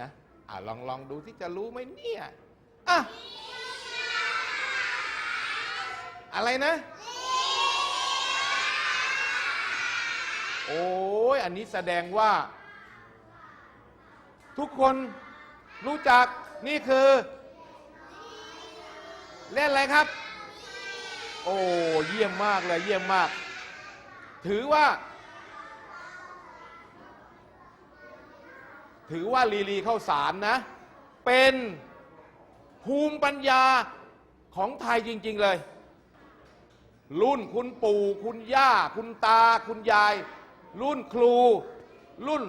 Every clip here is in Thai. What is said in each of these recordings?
นะอ่าลองลองดูที่จะรู้ไหมเนี่ยอะอะไรนะ โอ้ยอันนี้แสดงว่า ทุกคนรู้จักนี่คือ เล่นอะไรครับ โอ้เยี่ยมมากเลยเยี่ยมมาก ถือว่า ถือว่าลีลีเข้าสารนะ เป็นภูมิปัญญาของไทยจริง ๆเลย รุ่นคุณปู่คุณย่า คุณตา คุณยาย รุ่นครู รุ่น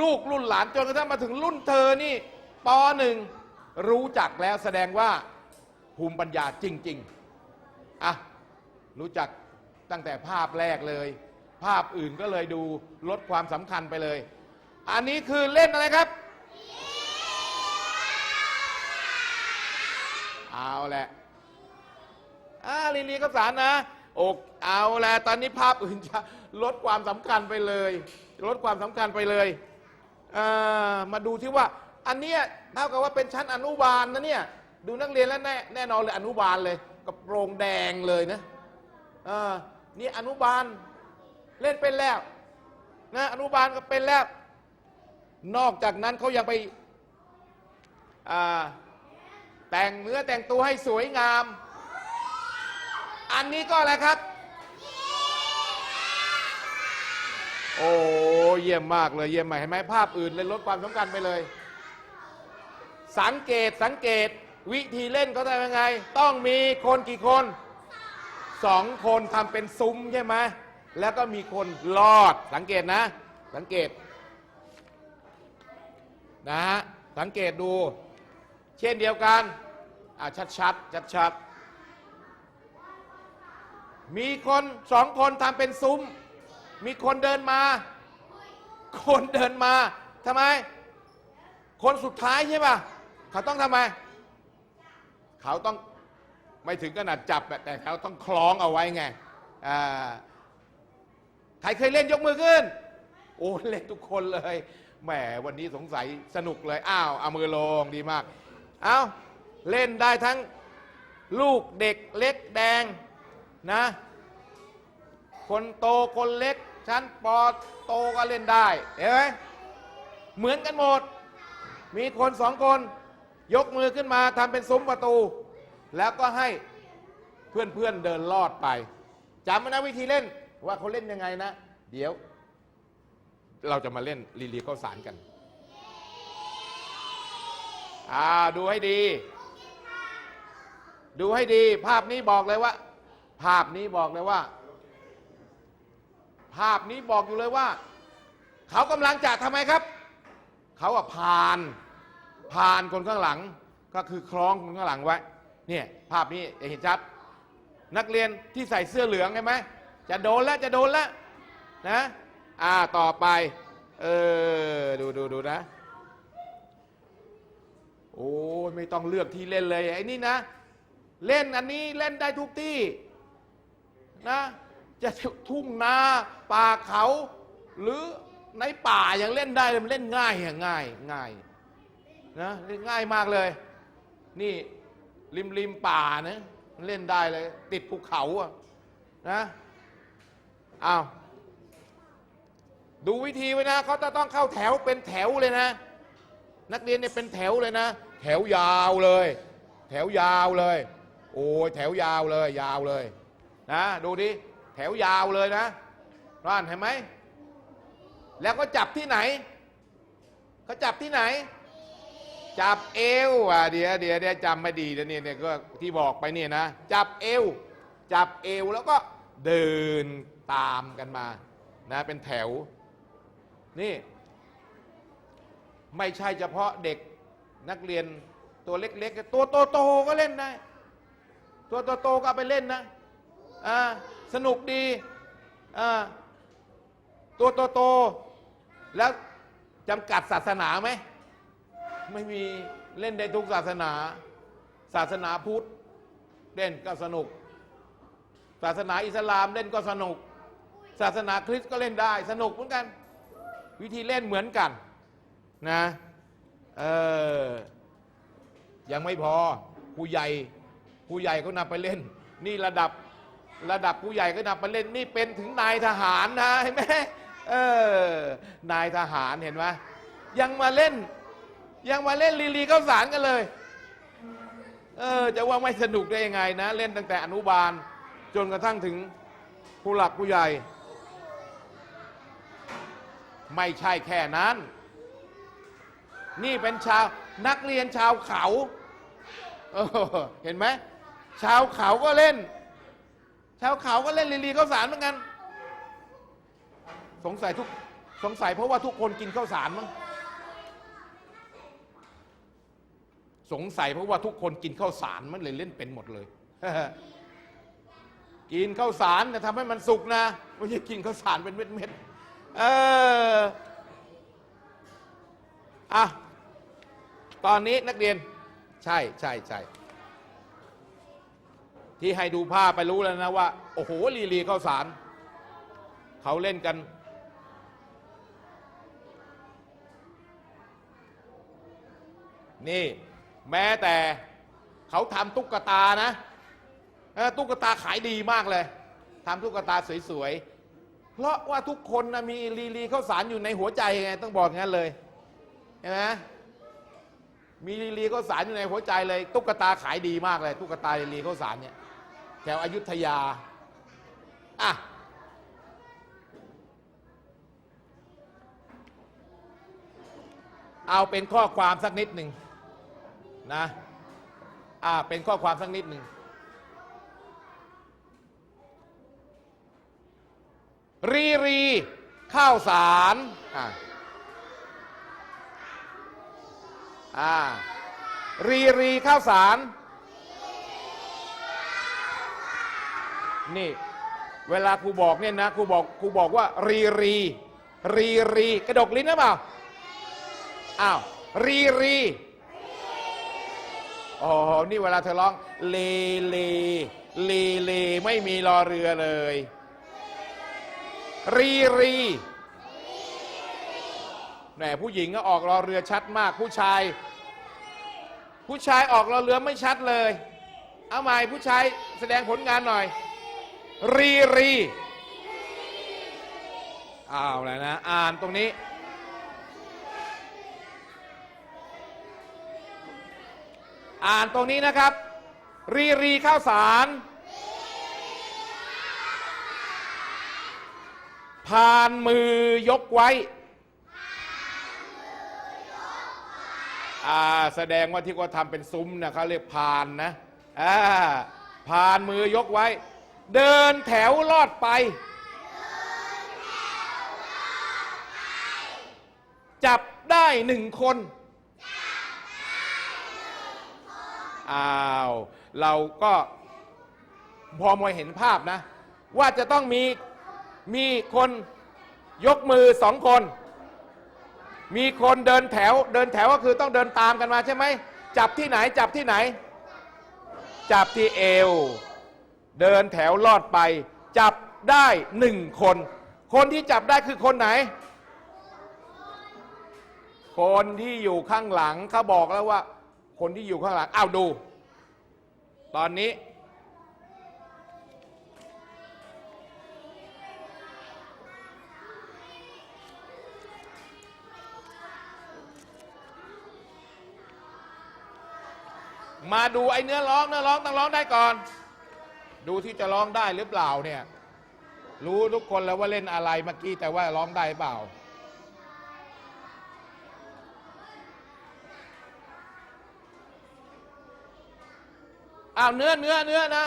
ลูกรุ่นหลานจนกระทั่งมาถึงรุ่นเธอนี่ปหนึ่งรู้จักแล้วแสดงว่าภูมิปัญญาจริง ๆ อะ รู้จักตั้งแต่ภาพแรกเลย ภาพอื่นก็เลยดูลดความสำคัญไปเลย อันนี้คือเล่นอะไรครับ เอาแหละอ่าลีลีก็สารนะอกเอาแหละตอนนี้ภาพอื่นจะลดความสำคัญไปเลย ลดความสำคัญไปเลยอ่ามาดูที่ว่า อันเนี้ยเท่ากับว่าเป็นชั้นอนุบาลนะเนี่ยดูนักเรียนแล้วแน่แน่นอนเลยอนุบาลเลยกระโปรงแดงเลยนะอ่านี่อนุบาลเล่นเป็นแล้วนะอนุบาลก็เป็นแล้ว นอกจากนั้นเขายังไปแต่งเนื้อแต่งตัวให้สวยงาม อันนี้ก็อะไรครับ โอ้เยี่ยมมากเลยเยี่ยมมากเห็นไหมภาพอื่นเลยลดความสำคัญไปเลย สังเกตสังเกตวิธีเล่นเขาทำยังไง ต้องมีคนกี่คนสองคนทำเป็นซุ้มใช่ไหมแล้วก็มีคนลอดสังเกตนะ สังเกต นะฮะสังเกตดู เช่นเดียวกันอ่าชัดชัดชัดชัดๆมีคนสองคนทำเป็นซุ้ม มีคนเดินมา คนเดินมาทำไม คนสุดท้ายใช่ป่ะ เขาต้องทำไม เขาต้องไม่ถึงขนาดจับแต่เขาต้องคล้องเอาไว้ไงใครเคยเล่นยกมือขึ้น โอ้เล่นทุกคนเลย แหมวันนี้สงสัยสนุกเลย อ้าวเอามือลงดีมาก เอาเล่นได้ทั้งลูกเด็กเล็กแดงนะ คนโตคนเล็ก ชั้นปอโตก็เล่นได้เห็นไหมเหมือนกันหมด มีคนสองคนยกมือขึ้นมาทำเป็นซุ้มประตู แล้วก็ให้เพื่อนๆเดินลอดไปจำนะวิธีเล่นว่าเขาเล่นยังไงนะ เดี๋ยว เราจะมาเล่นลีลีข้าวสารกัน อ่าดูให้ดี ดูให้ดี ภาพนี้บอกเลยว่า ภาพนี้บอกเลยว่า ภาพนี้บอกอยู่เลยว่า เขากำลังจะทำไมครับ เขาอะพานพานคนข้างหลัง ก็คือคล้องคนข้างหลังไว้ เนี่ยภาพนี้เห็นชัด นักเรียนที่ใส่เสื้อเหลืองใช่ไหมจะโดนแล้วจะโดนแล้วนะ อ่าต่อไป เออ ดูดูดูนะ โอ้ยไม่ต้องเลือกที่เล่นเลยไอ้นี่นะ เล่นอันนี้เล่นได้ทุกที่นะจะทุ่งนาป่าเขา หรือในป่ายังเล่นได้เลยมันเล่นง่ายอะง่ายง่ายนะเล่นง่ายมากเลย นี่ริมริมป่านะมันเล่นได้เลย ติดภูเขาอะนะอ้าว ดูวิธีไว้นะเขาจะต้องเข้าแถวเป็นแถวเลยนะ นักเรียนเนี่ยเป็นแถวเลยนะ แถวยาวเลย แถวยาวเลย โอ้ยแถวยาวเลย ยาวเลยนะดูดิแถวยาวเลยนะร้านเห็นไหมแล้วก็จับที่ไหนเขาจับที่ไหน จับเอวอะเดี๋ยวเดี๋ยวเดี๋ยวจำไม่ดีนะเนี่ยเนี่ยก็ที่บอกไปเนี่ยนะ จับเอว จับเอวแล้วก็เดินตามกันมานะเป็นแถว นี่ ไม่ใช่เฉพาะเด็กนักเรียนตัวเล็กๆ ตัวโตๆก็เล่นได้ ตัวโตๆก็ไปเล่นนะอ่าสนุกดีอ่าตัวโตๆแล้วจำกัดศาสนาไหม ไม่มีเล่นได้ทุกศาสนา ศาสนาพุทธเล่นก็สนุก ศาสนาอิสลามเล่นก็สนุก ศาสนาคริสต์ก็เล่นได้สนุกเหมือนกัน วิธีเล่นเหมือนกันนะเออยังไม่พอผู้ใหญ่ผู้ใหญ่ก็นำไปเล่น นี่ระดับระดับผู้ใหญ่ก็นำไปเล่นนี่เป็นถึงนายทหารนะเห็นไหมเออนายทหารเห็นไหมยังมาเล่น ยังมาเล่นลีลีเข้าสารกันเลยเออจะว่าไม่สนุกได้ยังไงนะ เล่นตั้งแต่อนุบาล จนกระทั่งถึงผู้หลักผู้ใหญ่ ไม่ใช่แค่นั้น นี่เป็นชาวนักเรียนชาวเขาเออเห็นไหมชาวเขาก็เล่น ชาวเขาก็เล่นลีลีข้าวสารเหมือนกัน สงสัยทุกสงสัยเพราะว่าทุกคนกินข้าวสารมั้งสงสัยเพราะว่าทุกคนกินข้าวสารมันเลยเล่นเป็นหมดเลย กินข้าวสารแต่ทำให้มันสุกนะไม่ใช่กินข้าวสารเป็นเม็ดๆ เอออะตอนนี้นักเรียน ใช่ใช่ใช่ที่ให้ดูภาพไปรู้แล้วนะว่า โอ้โห ลีลีเข้าสาร เขาเล่นกัน นี่ แม้แต่เขาทำตุ๊กตานะตุ๊กตาขายดีมากเลยทำตุ๊กตาสวย ๆ เพราะว่าทุกคนนะมีลีลีข้าวสารอยู่ในหัวใจไงต้องบอกงั้นเลยเห็นไหมมีลีลีข้าวสารอยู่ในหัวใจเลย ตุ๊กตาขายดีมากเลย ตุ๊กตาลีลีข้าวสารเนี่ยแถวอยุธยาอะเอาเป็นข้อความสักนิดหนึ่งนะอ่าเป็นข้อความสักนิดหนึ่ง รีรีข้าวสารอ่าอ่ารีรีข้าวสาร นี่ เวลาครูบอกเนี่ยนะครูบอกครูบอกว่า รีรีรีรีกระดกลิ้นหรือเปล่าอ้าวรีรีอ๋อนี่เวลาเธอร้อง เลเลเลเลไม่มีรอเรือเลย รีรีแหมผู้หญิงก็ออกรอเรือชัดมาก ผู้ชาย ผู้ชายออกรอเรือไม่ชัดเลย เอาใหม่ผู้ชายแสดงผลงานหน่อย รีรีอ้าวแล้วนะ อ่านตรงนี้อ่านตรงนี้นะครับ รีรีข้าวสาร พานมือยกไว้ อ่า แสดงว่าที่เขาทำเป็นซุ้มนะเขาเรียกพานนะ อ่า พานมือยกไว้ เดินแถวลอดไป จับได้หนึ่งคน อ้าว เราก็พอมองเห็นภาพนะ ว่าจะต้องมี มีคนยกมือสองคน มีคนเดินแถว เดินแถวก็คือต้องเดินตามกันมาใช่ไหม จับที่ไหน จับที่ไหน จับที่เอว เดินแถวลอดไป จับได้หนึ่งคน คนที่จับได้คือคนไหน คนที่อยู่ข้างหลังเขาบอกแล้วว่า คนที่อยู่ข้างหลังอ้าวดู ตอนนี้ มาดูไอ้เนื้อร้องเนื้อร้องต้องร้องได้ก่อน ดูที่จะร้องได้หรือเปล่าเนี่ย รู้ทุกคนแล้วว่าเล่นอะไรเมื่อกี้แต่ว่าร้องได้เปล่า อ้าวเนื้อเนื้อเนื้อนะ